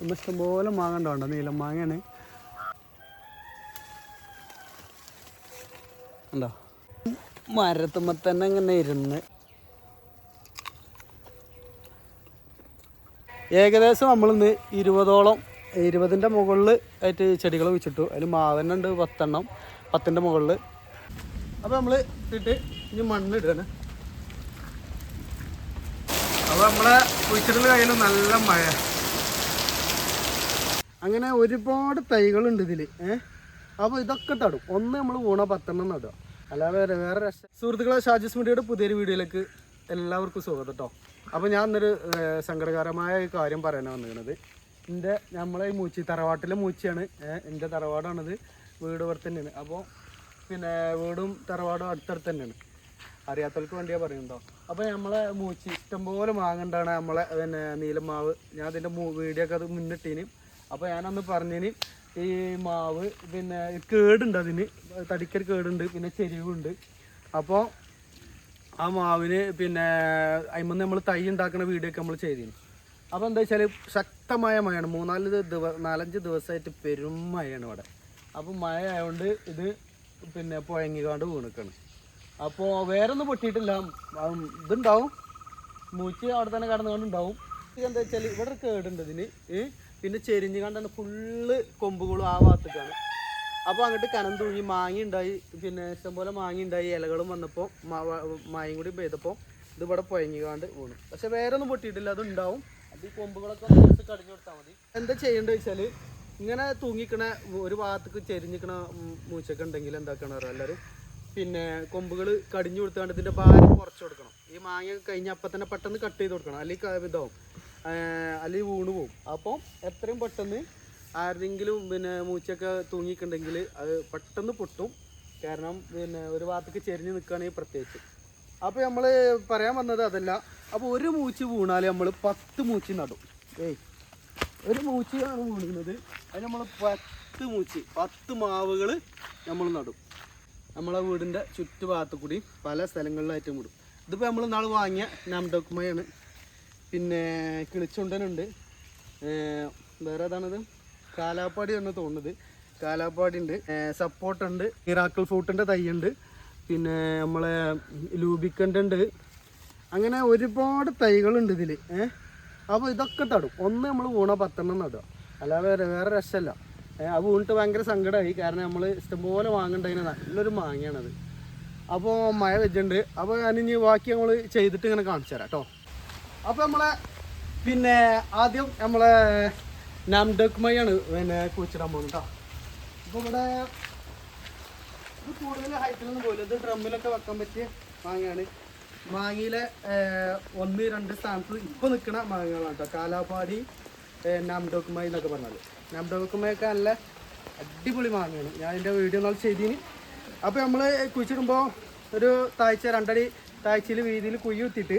ഒന്ന് ഇഷ്ടംപോലെ മാങ്ങ ഉണ്ടാവണ്ട നീലം മാങ്ങയാണ്. ഉണ്ടോ? മരത്തുമ്മ തന്നെ ഇങ്ങനെ ഇരുന്ന്. ഏകദേശം നമ്മളിന്ന് ഇരുപതോളം ഇരുപതിന്റെ മുകളിൽ ആയിട്ട് ചെടികൾ വെച്ചിട്ടു. അതിൽ മാവനുണ്ട് പത്തെണ്ണം പത്തിന്റെ മുകളിൽ അപ്പോൾ നമ്മൾ ഇട്ടിട്ട് ഇനി മണ്ണിടുകയാണ് അപ്പോൾ നമ്മളെ കുഴിച്ചിടൽ കയ്യിൽ നല്ല മഴ. അങ്ങനെ ഒരുപാട് തൈകളുണ്ട് ഇതിൽ ഏഹ് അപ്പോൾ ഇതൊക്കെ തടും. ഒന്ന് നമ്മൾ ഊണ പത്തെണ്ണം നടുക. അല്ലാതെ വേറെ വേറെ രസം സുഹൃത്തുക്കളെ ഷാജിസ് മീഡിയയുടെ പുതിയൊരു വീഡിയോയിലേക്ക് എല്ലാവർക്കും സ്വാഗതം കേട്ടോ അപ്പോൾ ഞാൻ ഇന്നൊരു സങ്കടകരമായ കാര്യം പറയാനാണ് വന്നിരിക്കുന്നത്. എന്റെ നമ്മളെ ഈ മൂച്ചി തറവാട്ടിലെ മൂച്ചിയാണ്. എന്റെ തറവാടാണിത്. വീട് ഇവിടെ തന്നെയാണ്. അപ്പോൾ പിന്നെ വീടും തറവാടും അടുത്തടുത്ത് തന്നെയാണ്. അറിയാത്തവർക്ക് വേണ്ടിയാ പറയുന്നുണ്ടോ അപ്പോൾ നമ്മളെ മൂച്ചി ഇഷ്ടംപോലെ മാങ്ങണ്ടാണ് നമ്മളെ പിന്നെ നീലമാവ്. ഞാൻ അതിന്റെ വീഡിയോ ഒക്കെ അത് മുന്നിട്ടീന്. അപ്പോൾ ഞാനന്ന് പറഞ്ഞതിന് ഈ മാവ് പിന്നെ കേടുണ്ട് അതിന്. തടിക്കൽ കേടുണ്ട് പിന്നെ ചെരിവുണ്ട്. അപ്പോൾ ആ മാവിന് പിന്നെ അതിമന്ന് നമ്മൾ തൈ ഉണ്ടാക്കുന്ന വീഡിയോ ഒക്കെ നമ്മൾ ചെയ്തിരുന്നു അപ്പോൾ എന്താ വെച്ചാൽ ശക്തമായ മഴയാണ്. മൂന്നാൽ ദിവസം നാലഞ്ച് ദിവസമായിട്ട് പെരും മഴയാണ് ഇവിടെ. അപ്പോൾ മഴ ആയതുകൊണ്ട് ഇത് പിന്നെ പുഴങ്ങിക്കാണ്ട് വീണിക്കാണ്. അപ്പോൾ വേറെ ഒന്നും പൊട്ടിയിട്ടില്ല ഇതുണ്ടാവും. മൂച്ച് അവിടെ തന്നെ കടന്നുകൊണ്ടുണ്ടാവും. എന്താ വെച്ചാൽ ഇവിടെ കേടുണ്ട് ഇതിന്? പിന്നെ ചെരിഞ്ഞ് കണ്ടാണ് ഫുള്ള് കൊമ്പുകളും ആ ഭാഗത്തേക്കാണ്. അപ്പോൾ അങ്ങോട്ട് കനം തൂങ്ങി മാങ്ങ ഉണ്ടായി. പിന്നെ ഇഷ്ടംപോലെ മാങ്ങ ഉണ്ടായി. ഇലകളും വന്നപ്പോൾ മായും കൂടി പെയ്തപ്പോൾ ഇത് ഇവിടെ പുഴങ്ങിക്കാണ്ട് വീണു. പക്ഷെ വേറെ ഒന്നും പൊട്ടിയിട്ടില്ല അത് ഉണ്ടാവും. അത് ഈ കൊമ്പുകളൊക്കെ ഒന്ന് കടിഞ്ഞു കൊടുത്താൽ മതി. എന്താ ചെയ്യേണ്ടത് വെച്ചാൽ ഇങ്ങനെ തൂങ്ങിക്കണ ഒരു ഭാഗത്തേക്ക് ചെരിഞ്ഞിക്കണ മൂച്ചൊക്കെ ഉണ്ടെങ്കിൽ എന്താക്കണം എല്ലാവരും പിന്നെ കൊമ്പുകൾ കടിഞ്ഞു കൊടുത്താണ്ട് ഇതിന്റെ ഭാരം കുറച്ച് കൊടുക്കണം. ഈ മാങ്ങ കഴിഞ്ഞ അപ്പം തന്നെ പെട്ടെന്ന് കട്ട് ചെയ്ത് കൊടുക്കണം. അല്ലെങ്കിൽ ഇതാവും. അല്ലെങ്കിൽ വീണ് പോകും അപ്പോൾ എത്രയും പെട്ടെന്ന് ആരുടെങ്കിലും പിന്നെ മൂച്ചൊക്കെ തൂങ്ങിയിട്ടുണ്ടെങ്കിൽ അത് പെട്ടെന്ന് പൊട്ടും. കാരണം പിന്നെ ഒരു ഭാഗത്തേക്ക് ചെരിഞ്ഞ് നിൽക്കുകയാണെങ്കിൽ പ്രത്യേകിച്ച്. അപ്പോൾ നമ്മൾ പറയാൻ വന്നത് അതല്ല. അപ്പോൾ ഒരു മൂച്ച് വീണാൽ നമ്മൾ പത്ത് മൂച്ച് നടും. ഏയ് ഒരു മൂച്ചയാണ് വീണുന്നത് അത് നമ്മൾ പത്ത് മൂച്ച് പത്ത് മാവുകൾ നമ്മൾ നടും. നമ്മളെ വീടിന്റെ ചുറ്റുഭാഗത്ത് കൂടി പല സ്ഥലങ്ങളിലായിട്ടും വിടും ഇതിപ്പോൾ നമ്മൾ നാളെ വാങ്ങിയ നാംഡോക്കുമയാണ് പിന്നെ കിളിച്ചുണ്ടനുണ്ട്. വേറെ ഏതാണത് കാലാപ്പാടി എന്ന് തോന്നുന്നത്. കാലാപ്പാടി ഉണ്ട് സപ്പോർട്ട് ഉണ്ട് ഇറാക്കിൾ ഫ്രൂട്ടിന്റെ തൈയുണ്ട് പിന്നെ നമ്മളെ ലൂബിക്കന്റെ ഉണ്ട് അങ്ങനെ ഒരുപാട് തൈകളുണ്ട് ഇതിൽ ഏഹ് അപ്പോൾ ഇതൊക്കെ തടും. ഒന്ന് നമ്മൾ ഊണ പത്തെണ്ണം നടുക. അല്ലാതെ വേറെ വേറെ രസമല്ല അത് വീണിട്ട് ഭയങ്കര സങ്കടമായി കാരണം നമ്മൾ ഇഷ്ടംപോലെ വാങ്ങേണ്ടതിന് നല്ലൊരു മാങ്ങയാണത്. അപ്പോൾ മഴ വെച്ചിട്ടുണ്ട് അപ്പോൾ ഞാനിനി ബാക്കി നമ്മൾ ചെയ്തിട്ട് ഇങ്ങനെ കാണിച്ചു തരാം കേട്ടോ. അപ്പോൾ നമ്മളെ പിന്നെ ആദ്യം നമ്മളെ നാംഡക്മയാണ് പിന്നെ കുഴിച്ചിടാൻ പോകുന്നത് അപ്പോൾ ഇവിടെ ഇത് കൂടുതൽ ഹൈറ്റിലൊന്നും പോയില്ല ഇത് ഡ്രമ്മിലൊക്കെ വെക്കാൻ പറ്റിയ മാങ്ങയാണ്. മാങ്ങയിലെ ഒന്ന് രണ്ട് സ്ഥാനത്ത് ഇപ്പോൾ നിൽക്കുന്ന മാങ്ങകളാണ് കേട്ടോ കാലാപാടി നാംഡോക്കുമായി എന്നൊക്കെ പറഞ്ഞാൽ നാംഡോക്കുമയൊക്കെ നല്ല അടിപൊളി മാങ്ങയാണ്. ഞാൻ എന്റെ വീഡിയോ നാൾ ചെയ്തിന്. അപ്പോൾ നമ്മൾ കുഴിച്ചിടുമ്പോൾ ഒരു താഴ്ച രണ്ടടി താഴ്ചയിൽ വീതിയിൽ കുഴി കുത്തിയിട്ട്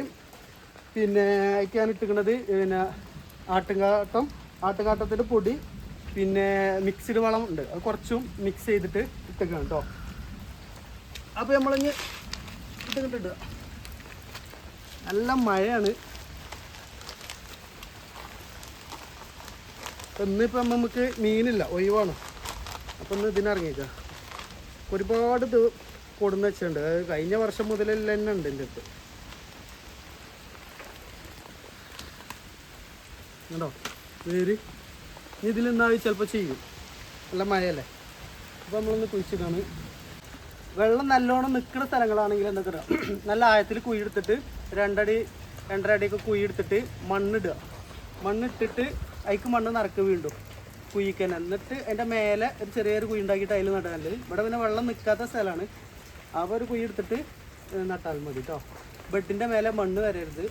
പിന്നെ ഒക്കെയാണ് ഇട്ടിരിക്കുന്നത് പിന്നെ ആട്ടുംകാട്ടം ആട്ടുംകാട്ടത്തിന്റെ പൊടി പിന്നെ മിക്സ്ഡ് വളം ഉണ്ട്. അത് കുറച്ചും മിക്സ് ചെയ്തിട്ട് ഇട്ടേക്കാണ് കേട്ടോ അപ്പോൾ നമ്മളിങ്ങ് ഇട്ടിട്ട് നല്ല മഴയാണ്. ഇന്നിപ്പം നമുക്ക് മീനില്ല ഒഴിവാണ്. അപ്പം ഇന്ന് ഇതിനിറങ്ങിയേക്കാം ഒരുപാട് കൊടുന്ന് വെച്ചിട്ടുണ്ട്. കഴിഞ്ഞ വർഷം മുതലെല്ലാം തന്നെ ഉണ്ട് എന്റെ അടുത്ത്. കണ്ടോ? വേര്. ഇതിൽ നിന്നായി ചിലപ്പോൾ ചെയ്യും. നല്ല മഴയല്ലേ? അപ്പോൾ നമ്മളൊന്ന് കുഴിച്ചിട്ടാണ് വെള്ളം നല്ലോണം നിൽക്കുന്ന സ്ഥലങ്ങളാണെങ്കിൽ എന്തൊക്കെ നല്ല ആഴത്തിൽ കുഴിയെടുത്തിട്ട് രണ്ടടി രണ്ടര അടിയൊക്കെ കുഴിയെടുത്തിട്ട് മണ്ണിടുക. മണ്ണിട്ടിട്ട് അതിക്ക് മണ്ണ് നിറക്ക് വീണ്ടും കുഴിക്ക് തന്നെ എന്നിട്ട് അതിന്റെ മേലെ ഒരു ചെറിയൊരു കുഴി ഉണ്ടാക്കിയിട്ട് അതിൽ നടാൻ ഇവിടെ പിന്നെ വെള്ളം നിൽക്കാത്ത സ്ഥലമാണ്. അപ്പോൾ ഒരു കുഴി എടുത്തിട്ട് നട്ടാൽ മതി കേട്ടോ ബെഡിന്റെ മേലെ മണ്ണ് വരരുത്.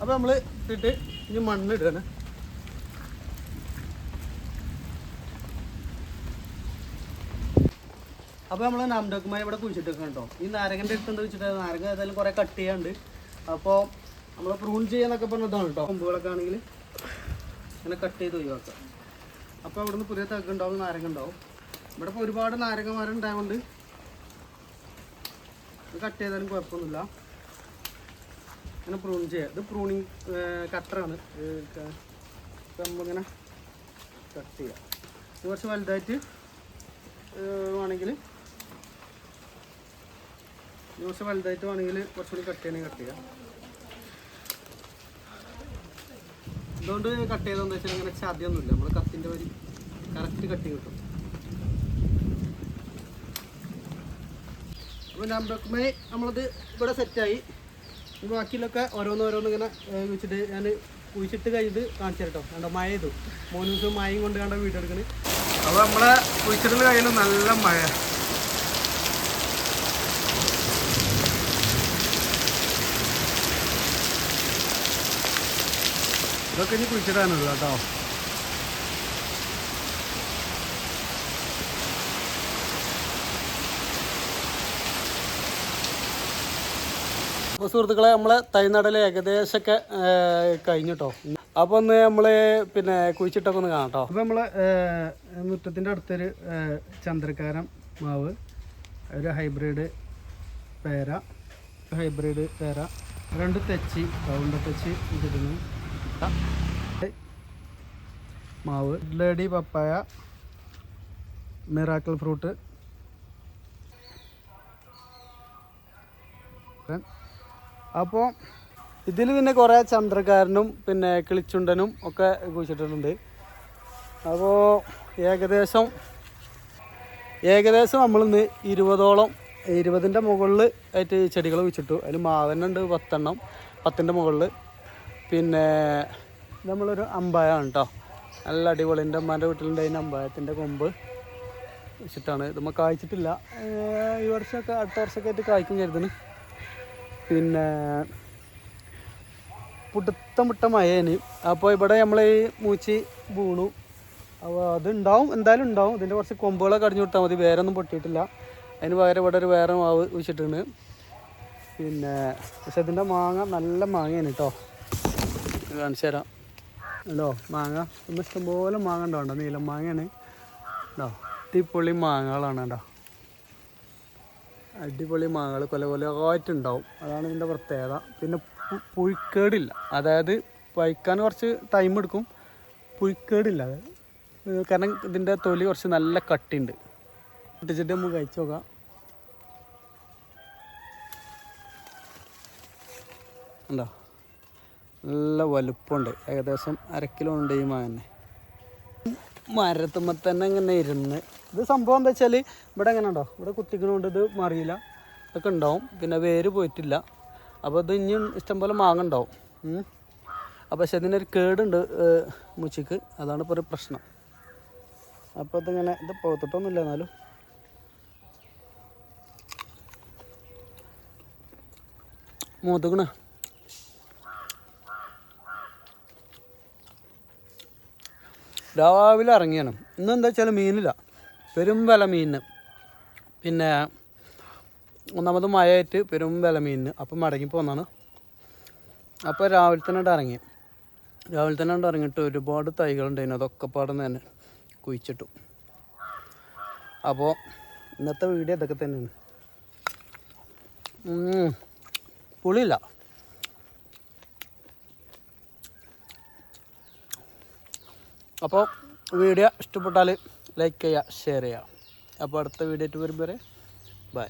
അപ്പോൾ നമ്മൾ ഇട്ടിട്ട് ഇനി മണ്ണ് ഇടുകയാണ് അപ്പോൾ നമ്മൾ നാംഡോക്കുമായി ഇവിടെ കുഴിച്ചിട്ടൊക്കെ കേട്ടോ ഈ നാരകന്റെ അടുത്തുണ്ട് വെച്ചിട്ട് നാരങ്ങ ഏതായാലും കുറേ കട്ട് ചെയ്യാണ്ട്. അപ്പോൾ നമ്മൾ പ്രൂൺ ചെയ്യാന്നൊക്കെ പറഞ്ഞതാണ് കേട്ടോ കൊമ്പുകളൊക്കെ ആണെങ്കിൽ അങ്ങനെ കട്ട് ചെയ്ത് ഒഴിവാക്കാം. അപ്പോൾ അവിടുന്ന് പുതിയ തഗ് ഉണ്ടാവും നാരങ്ങ ഉണ്ടാവും. ഇവിടെ ഇപ്പോൾ ഒരുപാട് നാരങ്ങമാരുണ്ടായതുകൊണ്ട് കട്ട് ചെയ്താലും കുഴപ്പമൊന്നുമില്ല. ഇങ്ങനെ പ്രൂൺ ചെയ്യുക ഇത് പ്രൂണിങ് കട്ടറാണ് നമ്മളിങ്ങനെ കട്ട് ചെയ്യുക ഇത് കുറച്ച് വലുതായിട്ട് വേണമെങ്കിൽ കുറച്ച് വലുതായിട്ട് വേണമെങ്കിൽ കുറച്ചുകൂടി കട്ട് ചെയ്യണമെങ്കിൽ കട്ട് ചെയ്യാം. ഇതുകൊണ്ട് കട്ട് ചെയ്തതെന്ന് വെച്ചാൽ ഇങ്ങനെ ചതിയൊന്നുമില്ല. നമ്മൾ കത്തിന്റെ വരി കറക്റ്റ് കട്ടി. കിട്ടും അപ്പോൾ നമ്പർ നമ്മളത് ഇവിടെ സെറ്റായി ബാക്കിയിലൊക്കെ ഓരോന്നോരോന്ന് ഇങ്ങനെ വെച്ചിട്ട് ഞാൻ കുഴിച്ചിട്ട് കഴിഞ്ഞിട്ട് കാണിച്ചു കേട്ടോ കണ്ടോ മഴ ചെയ്തു മൂന്ന് ദിവസം മഴയും കൊണ്ട് കണ്ടോ വീഡിയോ എടുക്കണ്. അപ്പോൾ നമ്മളെ കുഴിച്ചിട്ട് കഴിയുന്ന നല്ല മഴ. ഇതൊക്കെ ഇനി കുഴിച്ചിടാനുള്ളൂ കേട്ടോ അപ്പോൾ സുഹൃത്തുക്കളെ നമ്മളെ തൈനടൽ ഏകദേശമൊക്കെ കഴിഞ്ഞിട്ടോ അപ്പോൾ ഒന്ന് നമ്മൾ പിന്നെ കുഴിച്ചിട്ടൊക്കെ ഒന്ന് കാണാം കേട്ടോ അപ്പോൾ നമ്മളെ മുറ്റത്തിന്റെ അടുത്തൊരു ചന്ദ്രക്കാരൻ ചന്ദ്രക്കാരം മാവ് ഒരു ഹൈബ്രിഡ് പേര ഹൈബ്രിഡ് പേര രണ്ട് തെച്ചി റൗണ്ട് തെച്ചി ഇതിടുന്നു. മാവ് ലേഡി പപ്പായ മിറാക്കിൾ ഫ്രൂട്ട് അപ്പോൾ ഇതിൽ പിന്നെ കുറേ ചന്ദ്രക്കാരനും പിന്നെ കിളിച്ചുണ്ടനും ഒക്കെ കുഴിച്ചിട്ടിട്ടുണ്ട്. അപ്പോൾ ഏകദേശം ഏകദേശം നമ്മളിന്ന് ഇരുപതോളം ഇരുപതിന്റെ മുകളിൽ ആയിട്ട് ചെടികൾ വെച്ചിട്ടു അതിൽ മാവനുണ്ട് പത്തെണ്ണം പത്തിന്റെ മുകളിൽ പിന്നെ നമ്മളൊരു അമ്പായാണ് കേട്ടോ നല്ല അടിപൊളി. എന്റെ അമ്മാന്റെ വീട്ടിലുണ്ടായിരുന്ന അമ്പായത്തിന്റെ കൊമ്പ് വെച്ചിട്ടാണ് ഇതുമ്മ കായ്ച്ചിട്ടില്ല. ഈ വർഷമൊക്കെ അടുത്ത വർഷമൊക്കെ ആയിട്ട് കായ്ക്കും കരുതുന്നു. പിന്നെ പുട്ടുത്ത മുട്ട മയേന്. അപ്പോൾ ഇവിടെ നമ്മൾ ഈ മൂച്ചി വീണു. അപ്പോൾ അതുണ്ടാവും എന്തായാലും ഉണ്ടാവും. ഇതിന്റെ കുറച്ച് കൊമ്പുകളൊക്കെ അടിഞ്ഞു വിട്ടാൽ മതി. വേറെ ഒന്നും പൊട്ടിയിട്ടില്ല. അതിന് പകരം ഇവിടെ ഒരു വേറെ മാവ് വെച്ചിട്ടുണ്ട്. പിന്നെ പക്ഷെ ഇതിന്റെ മാങ്ങ നല്ല മാങ്ങയാണ് കേട്ടോ കാണിച്ചു തരാം. ഉണ്ടോ മാങ്ങ. ഒന്ന് ഇഷ്ടംപോലെ മാങ്ങ ഉണ്ടോ നീലം മാങ്ങയാണ് ഉണ്ടോ തീപ്പൊള്ളി മാങ്ങകളാണ് കേട്ടോ അടിപൊളി മാങ്ങകൾ കൊല കൊലമായിട്ടുണ്ടാവും അതാണ് ഇതിന്റെ പ്രത്യേകത. പിന്നെ പുഴിക്കേടില്ല. അതായത് പഴുക്കാൻ കുറച്ച് ടൈം എടുക്കും. പുഴുക്കേടില്ല. അത് കാരണം ഇതിന്റെ തൊലി കുറച്ച് നല്ല കട്ടിയുണ്ട് പൊട്ടിച്ചിട്ട് നമുക്ക് കഴിച്ചു നോക്കാം. ഉണ്ടോ നല്ല വലുപ്പമുണ്ട്. ഏകദേശം അര കിലോ ഉണ്ട് ഈ മാങ്ങന്നെ. മരത്തുമ്പോൾ തന്നെ ഇങ്ങനെ ഇരുന്ന്. ഇത് സംഭവം എന്താ വെച്ചാൽ ഇവിടെ എങ്ങനെ ഉണ്ടോ? ഇവിടെ കുത്തിക്കണോണ്ട് ഇത് മറിയില്ല. ഒക്കെ ഉണ്ടാവും. പിന്നെ വേര് പോയിട്ടില്ല. അപ്പോൾ ഇത് ഇനിയും ഇഷ്ടംപോലെ മാങ്ങ ഉണ്ടാവും. അപ്പോൾ പക്ഷെ ഇതിനൊരു കേടുണ്ട് മുച്ചിക്ക്. അതാണ് ഇപ്പോൾ ഒരു പ്രശ്നം. അപ്പോൾ ഇതിങ്ങനെ ഇത് പോത്തിട്ടൊന്നുമില്ല എന്നാലും. മൂത്തുക്കണ്. രാവിലെ ഇറങ്ങിയാണ്. ഇന്ന് എന്താ വെച്ചാൽ മീനില്ല. പെരും വില മീനിന്. പിന്നെ ഒന്നാമത് മഴയായിട്ട് പെരും വില മീനിന്. അപ്പം മടങ്ങി പോന്നാണ് അപ്പോൾ രാവിലെ തന്നെ ഇറങ്ങി. രാവിലെ തന്നെ ഇറങ്ങിയിട്ട് ഒരുപാട് തൈകളുണ്ടായിരുന്നു അതൊക്കെ പാടുന്ന തന്നെ കുഴിച്ചിട്ടു. അപ്പോൾ ഇന്നത്തെ വീഡിയോ ഇതൊക്കെ തന്നെയാണ്. പുളിയില്ല. അപ്പോൾ വീഡിയോ ഇഷ്ടപ്പെട്ടാൽ ലൈക്ക് ചെയ്യുക ഷെയർ ചെയ്യുക. അപ്പോൾ അടുത്ത വീഡിയോ ആയിട്ട് വരുമ്പോൾ ബൈ